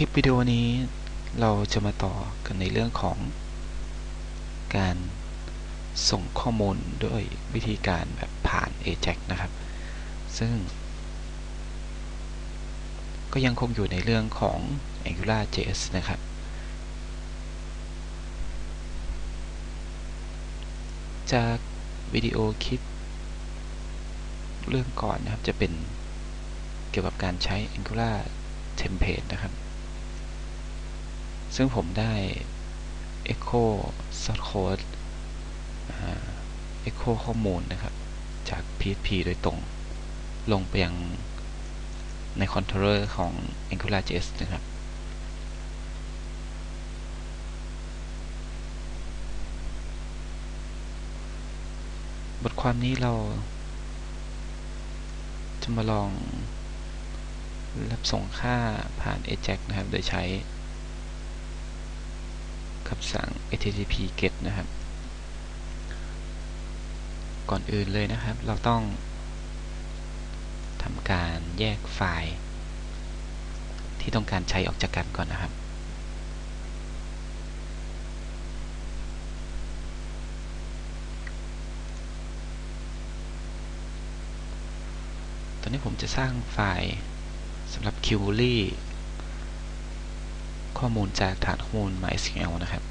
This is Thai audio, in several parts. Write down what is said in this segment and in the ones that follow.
คลิปวิดีโอนี้เราจะมาต่อกันในเรื่องของ การส่งข้อมูลด้วยวิธีการแบบผ่าน AJAX นะครับ ซึ่ง ก็ยังคงอยู่ในเรื่องของ AngularJS นะครับ จากวิดีโอคลิป เรื่องก่อนนะครับจะเป็นเกี่ยวกับการใช้ Angular Template นะครับ ซึ่งผมได้ Echo Source Code Echo ข้อมูลนะครับ จาก PHP โดยตรง ลงไปยังในคอนโทรลเลอร์ของ AngularJS นะครับ บทความนี้เรา จะมาลองรับส่งค่าผ่าน AJAX นะครับ โดยใช้ คำสั่ง http get นะครับ ก่อนอื่นเลยนะครับ เราต้องทำการแยกไฟล์ที่ต้องการใช้ออกจากกันก่อนนะครับตอนนี้ผมจะสร้างไฟล์สำหรับ q u e r y ข้อมูลจากฐานข้อมูล MySQL นะครับ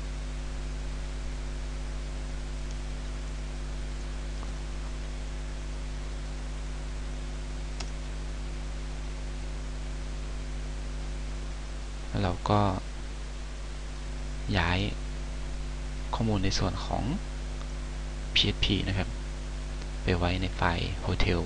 แล้วเราก็ย้ายข้อมูลในส่วนของ PHP นะครับ ไปไว้ในไฟล์ Hotel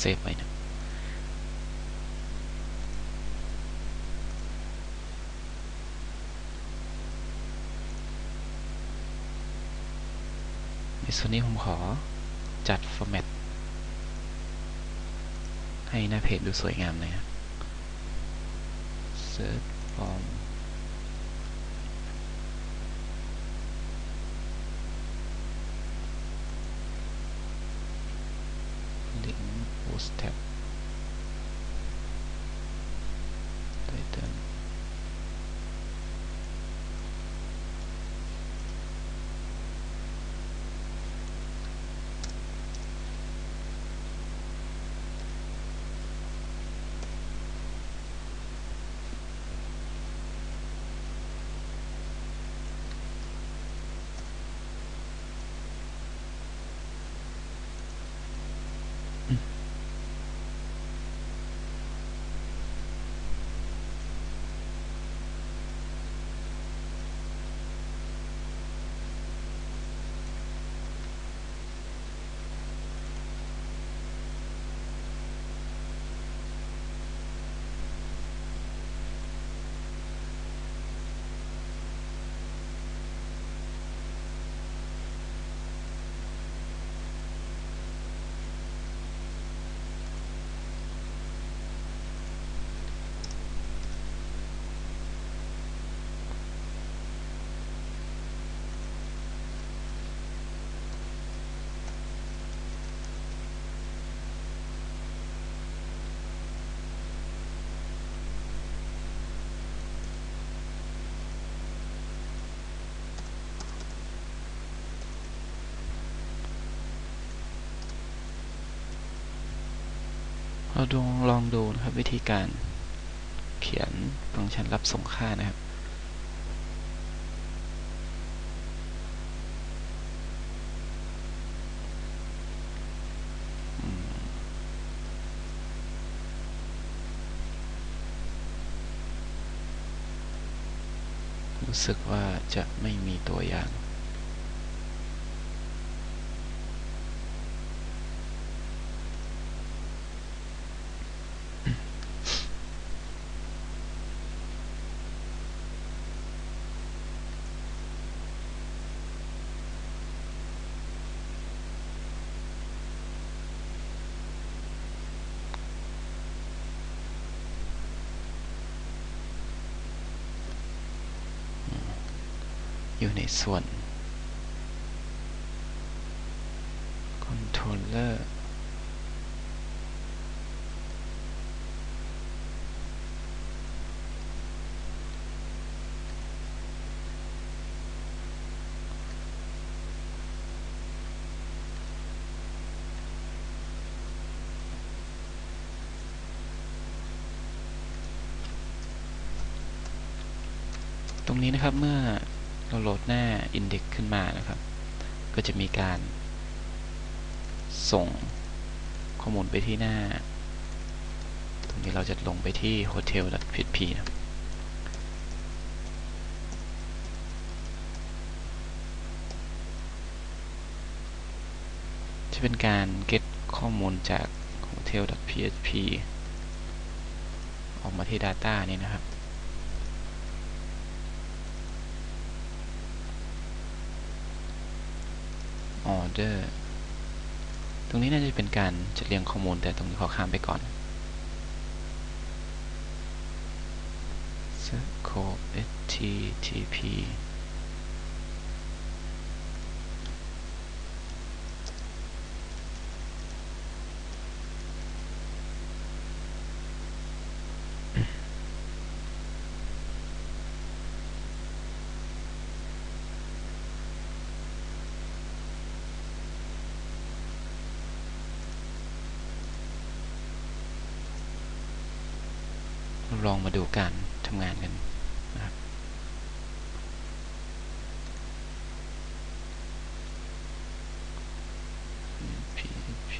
เซฟไว้นะในส่วนนี้ผมขอจัด format ให้หน้าเพจดูสวยงามเลยครับ search from เราดูลองดูนะครับวิธีการเขียนฟังก์ชันรับส่งค่านะครับ รู้สึกว่าจะไม่มีตัวอย่าง อยู่ในส่วน controller ตรงนี้นะครับเมื่อ เราโหลดหน้า Index ขึ้นมานะครับ ก็จะมีการส่งข้อมูลไปที่หน้า ตรงนี้เราจะลงไปที่ hotel.php นะจะเป็นการ get ข้อมูลจาก hotel.php ออกมาที่ data นี่นะครับ order ตรงนี้น่าจะเป็นการจัดเรียงข้อมูลแต่ตรงนี้ขอข้ามไปก่อน circle http ลองมาดูการทำงานกันนะครับ PHP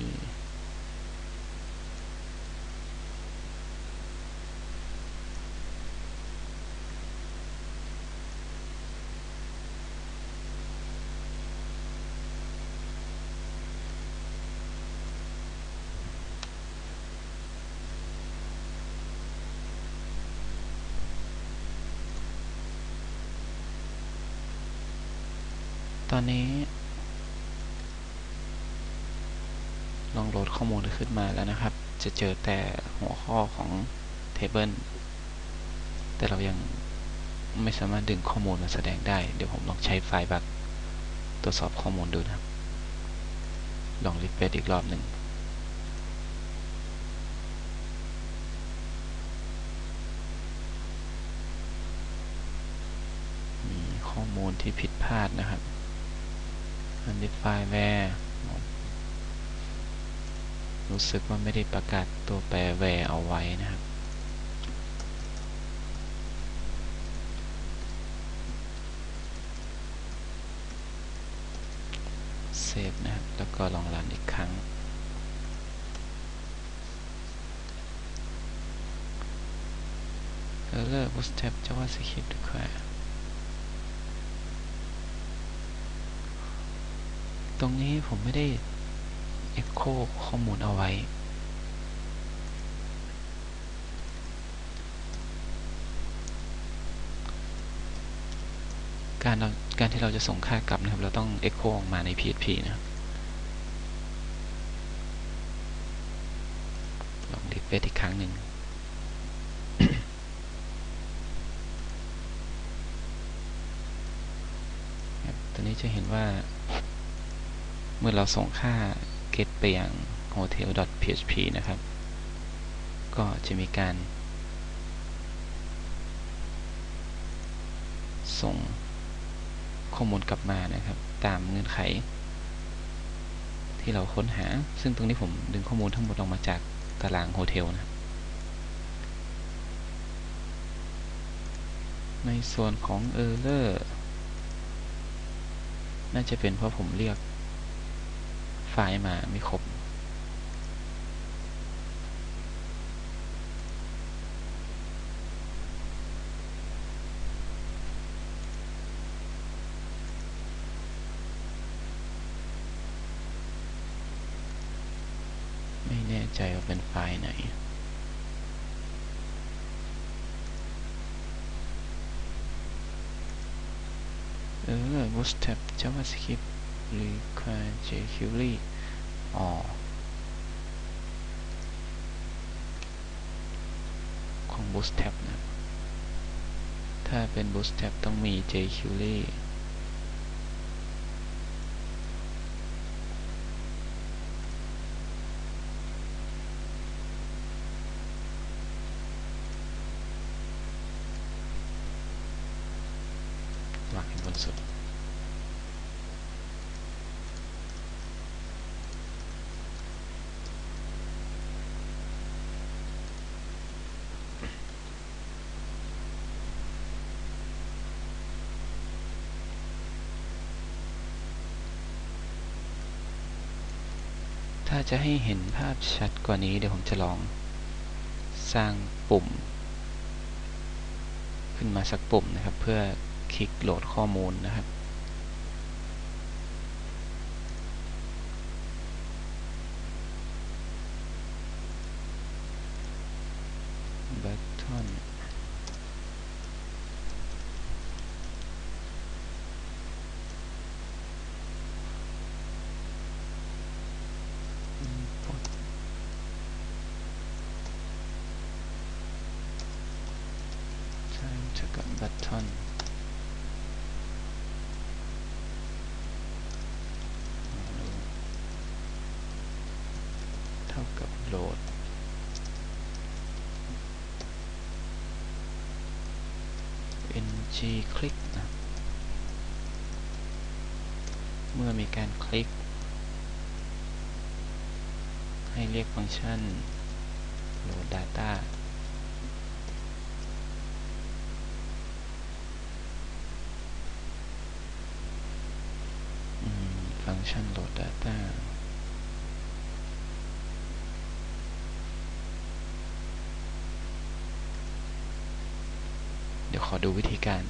ตอนนี้ ลองโหลดข้อมูลขึ้นมาแล้วนะครับ จะเจอแต่หัวข้อของ Table แต่เรายังไม่สามารถดึงข้อมูลมาแสดงได้ เดี๋ยวผมลองใช้ไฟล์บักตรวจสอบข้อมูลดูนะครับ ลองรีเฟรชอีกรอบหนึ่งมีข้อมูลที่ผิดพลาดนะครับ undefined where รู้สึกว่าไม่ได้ประกาศตัวแปร where เอาไว้นะครับ เซฟนะครับ แล้วก็ลองรันอีกครั้ง Error Bootstrap JavaScript require ตรงนี้ผมไม่ได้ Echo ข้อมูลเอาไว้ การเราการที่เราจะส่งค่ากลับนะครับ เราต้อง Echo ออกมาใน PHP นะครับลองรีเฟรชอีกครั้งหนึ่งตอนนี้จะเห็นว่า เมื่อเราส่งค่า get ไปยัง hotel.php นะครับ ก็จะมีการ ส่งข้อมูลกลับมานะครับ ตามเงื่อนไข ที่เราค้นหา ซึ่งตรงนี้ผมดึงข้อมูลทั้งหมดออกมาจากตารางโฮเทลนะครับในส่วนของ Error น่าจะเป็นเพราะผมเรียก ไฟมาไม่ครบ ไม่แน่ใจว่าเป็นไฟล์ไหนเออ bootstrap javascript required all ของ bootstrap นะ ถ้าเป็น bootstrap ต้องมี jQuery หลักบนสุด ถ้าจะให้เห็นภาพชัดกว่านี้เดี๋ยวผมจะลอง สร้างปุ่ม ขึ้นมาสักปุ่มนะครับ เพื่อคลิกโหลดข้อมูลนะครับตทอนใช่เท่ากับบัตทอนเท่ากับโหลด ng คลิกนะ เมื่อมีการคลิก ให้เรียกฟังก์ชัน load data อื มฟังก์ชัน load data เดี๋ยวขอดูวิธีการ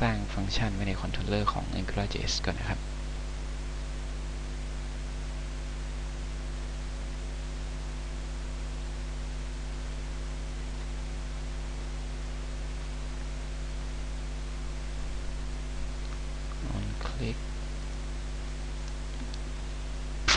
สร้างฟังก์ชันไว้ในคอนโทรลเลอร์ของ AngularJS ก่อนนะครับ on click ร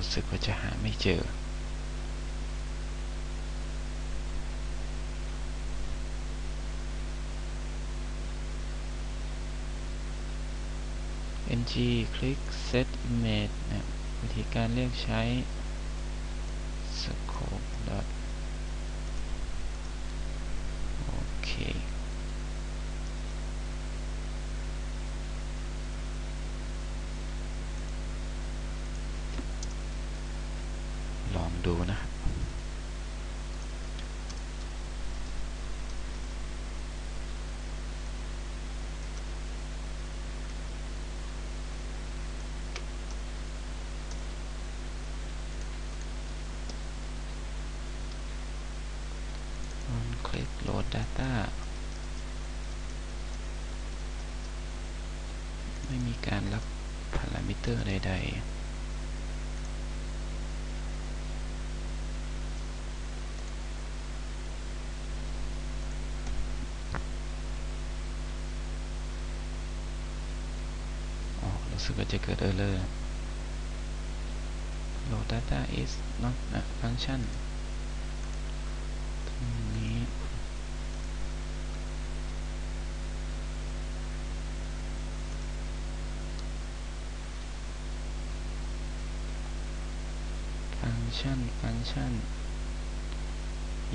ู้สึกว่าจะหาไม่เจอ ng คลิก set image นะวิธีการเลือกใช้ scope dot โอเค ลองดูนะครับ on click load data ไม่มีการรับพารามิเตอร์ใดๆอ๋อรู้สึกว่าจะเกิด error load data is not a function ตรงนี้ ฟังก์ชัน ฟั งก์ชัน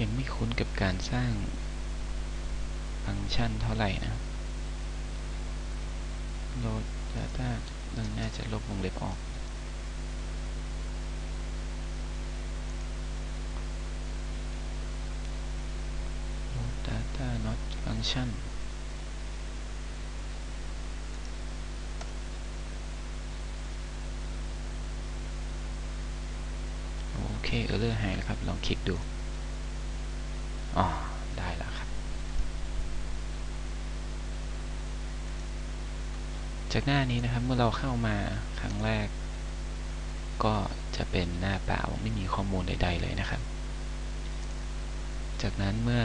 ยังไม่คุ้นกับการสร้างฟังก์ชันเท่าไหร่นะ load data เราน่าจะลบวงเล็บออก load data not function โอเคเออเลอร์หายแล้วครับ ลองคลิกดูอ๋อได้แล้วครับ จากหน้านี้นะครับเมื่อเราเข้ามาครั้งแรก ก็จะเป็นหน้าเปล่าไม่มีข้อมูลใด ๆ เลยนะครับ จากนั้นเมื่อ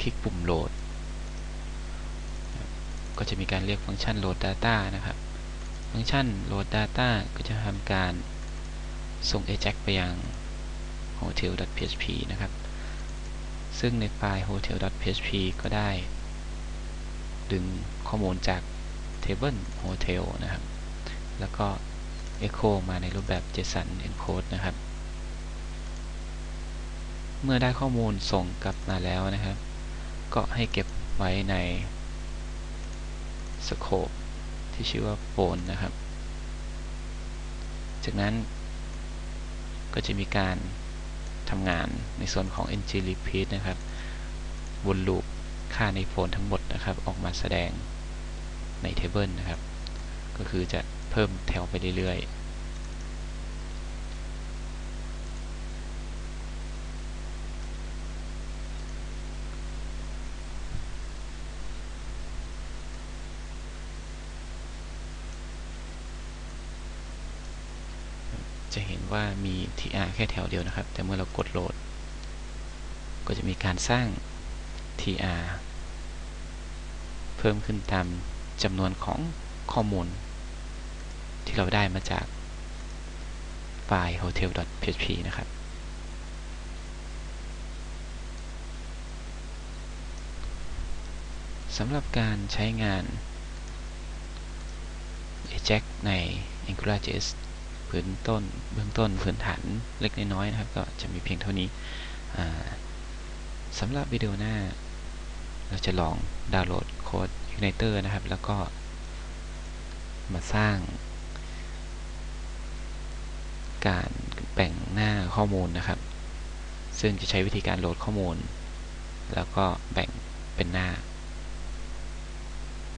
คลิกปุ่มโหลด ก็จะมีการเรียกฟังก์ชัน load data นะครับ ฟังก์ชัน load data ก็จะทำการ ส่ง AJAX ไปยัง hotel.php นะครับ ซึ่งในไฟล์ hotel.php ก็ได้ ดึงข้อมูลจาก table hotel นะครับ แล้วก็ echo มาในรูปแบบ JSON encode นะครับ เมื่อได้ข้อมูลส่งกลับมาแล้วนะครับ ก็ให้เก็บไว้ใน scope ที่ชื่อว่า phone นะครับ จากนั้น ก็จะมีการทำงานในส่วนของ ng repeat นะครับวนลูปค่าในโฟนทั้งหมดนะครับ ออกมาแสดงในเทเบิลนะครับ ก็คือจะเพิ่มแถวไปเรื่อยๆ จะเห็นว่ามี tr แค่แถวเดียวนะครับ แต่เมื่อเรากดโหลด ก็จะมีการสร้าง tr เพิ่มขึ้นตามจำนวนของข้อมูล ที่เราได้มาจากไฟล์ hotel.php นะครับ สำหรับการใช้งาน Ajax ใน AngularJS พื้นต้นเบื้องต้นพื้นฐานเล็กน้อยนะครับ ก็จะมีเพียงเท่านี้สำหรับวิดีโอหน้า เราจะลองดาวน์โหลดโค้ด Uniter นะครับ แล้วก็มาสร้าง การแบ่งหน้าข้อมูลนะครับ ซึ่งจะใช้วิธีการโหลดข้อมูล แล้วก็แบ่งเป็นหน้า